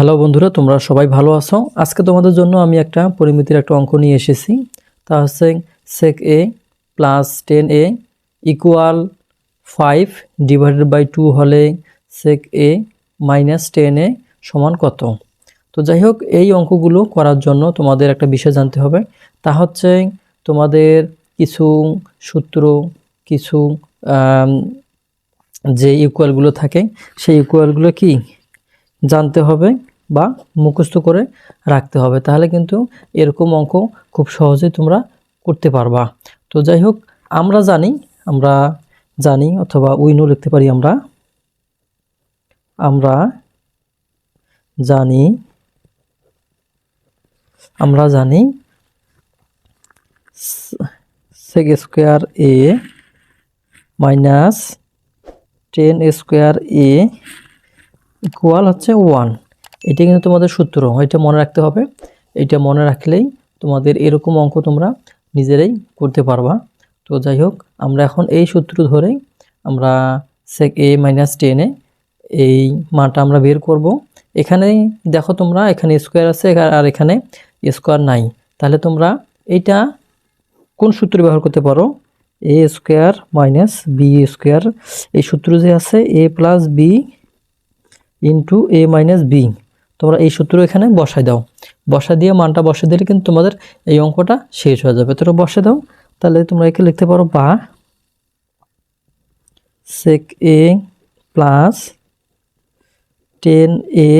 Hello বন্ধুরা, তোমরা সবাই ভালো আছো? আজকে তোমাদের জন্য আমি একটা পরিমিতির একটা অঙ্ক নিয়ে এসেছি। তা হচ্ছে sec A plus ten A equal five divided by two হলে সেক এ মাইনাস টেন এ সমান কত? তো যাই হোক, এই অঙ্কগুলো করার জন্য তোমাদের একটা বিষয় জানতে হবে। তা হচ্ছে তোমাদের কিছু সূত্র, কিছু যে ইকুয়ালগুলো থাকে, সেই ইকুয়ালগুলো কি? জানতে হবে। বা মুখস্থ করে রাখতে হবে। তাহলে কিন্তু এরকম অঙ্ক খুব সহজেই তোমরা করতে পারবা। তো যাই হোক, আমরা জানি আমরা জানি অথবা উইনও লিখতে পারি আমরা। আমরা জানি আমরা জানি sec square A minus tan square A equal হচ্ছে ওয়ান এটা কিন্তু তোমাদের সূত্র এটা মনে রাখতে হবে। এটা মনে রাখলেই তোমাদের এরকম অঙ্ক তোমরা নিজেরাই করতে পারবা। তো যাই হোক, আমরা এখন এই সূত্র ধরেই আমরা সেক এ মাইনাস টেনে এই মানটা আমরা বের করব। এখানে দেখো তোমরা, এখানে স্কোয়ার আছে আর এখানে স্কোয়ার নাই। তাহলে তোমরা এইটা কোন সূত্র ব্যবহার করতে পারো? A square minus B square এই সূত্র যে আছে A plus B into A minus B তোমরা এই সূত্র এখানে বসাই দাও। বসা দিয়ে মানটা বসে দিলে কিন্তু তোমাদের এই অঙ্কটা শেষ হয়ে যাবে। তোমরা বসে দাও, তাহলে তোমরা একে লিখতে পারো বা sec A plus tan A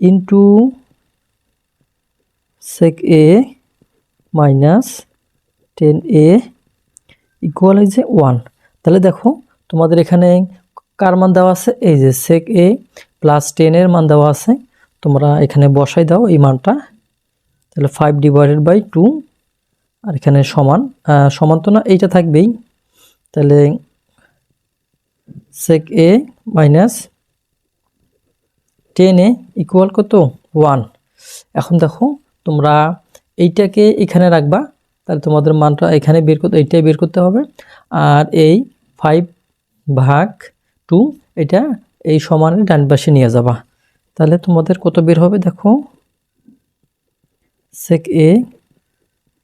into sec A minus tan A equal হয়েছে ওয়ান তাহলে দেখো, তোমাদের এখানে কার মান দেওয়া আছে? এই যে সেক এ প্লাস টেনের মান দেওয়া আছে, তোমরা এখানে বসাই দাও এই মানটা। তাহলে ফাইভ ডিভাইডেড বাই টু আর এখানে সমান সমান তো না, এইটা থাকবেই। তাহলে sec A minus tan A equal কত? ওয়ান এখন দেখো, তোমরা এইটাকে এখানে রাখবা, তাহলে তোমাদের মানটা এখানে বের করতে, এইটাই বের করতে হবে। আর এই ফাইভ ভাগ টু এটা এই সমানের ডান পাশে নিয়ে যাবা। তাহলে তোমাদের কত বের হবে দেখো? সেক এ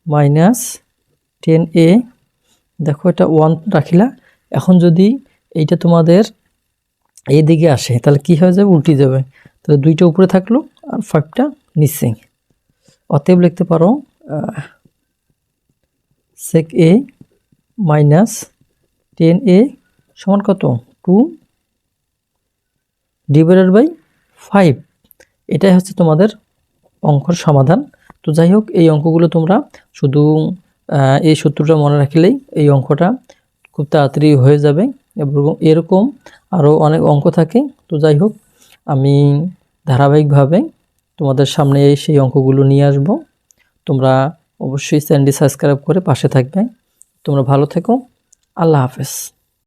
মাইনাস টেন এ দেখো এটা ওয়ান রাখিলা। এখন যদি এইটা তোমাদের এই দিকে আসে, তাহলে কি হয়ে যাবে? উল্টি যাবে। তাহলে দুইটা উপরে থাকল আর ফাইভটা নিচে। অতএব লিখতে পারো সেক এ মাইনাস টেন এ সমান কত? টু ডিভাইডেড বাই ফাইভ এটাই হচ্ছে তোমাদের অঙ্কর সমাধান। তো যাই হোক, এই অঙ্কগুলো তোমরা শুধু এই সূত্রটা মনে রাখলেই এই অঙ্কটা খুব তাড়াতাড়ি হয়ে যাবে এবং এরকম আরও অনেক অঙ্ক থাকে। তো যাই হোক, আমি ধারাবাহিকভাবে তোমাদের সামনে এই সেই অঙ্কগুলো নিয়ে আসব। তোমরা অবশ্যই চ্যানেলটি সাবস্ক্রাইব করে পাশে থাকবে। তোমরা ভালো থেকো। আল্লাহ হাফেজ।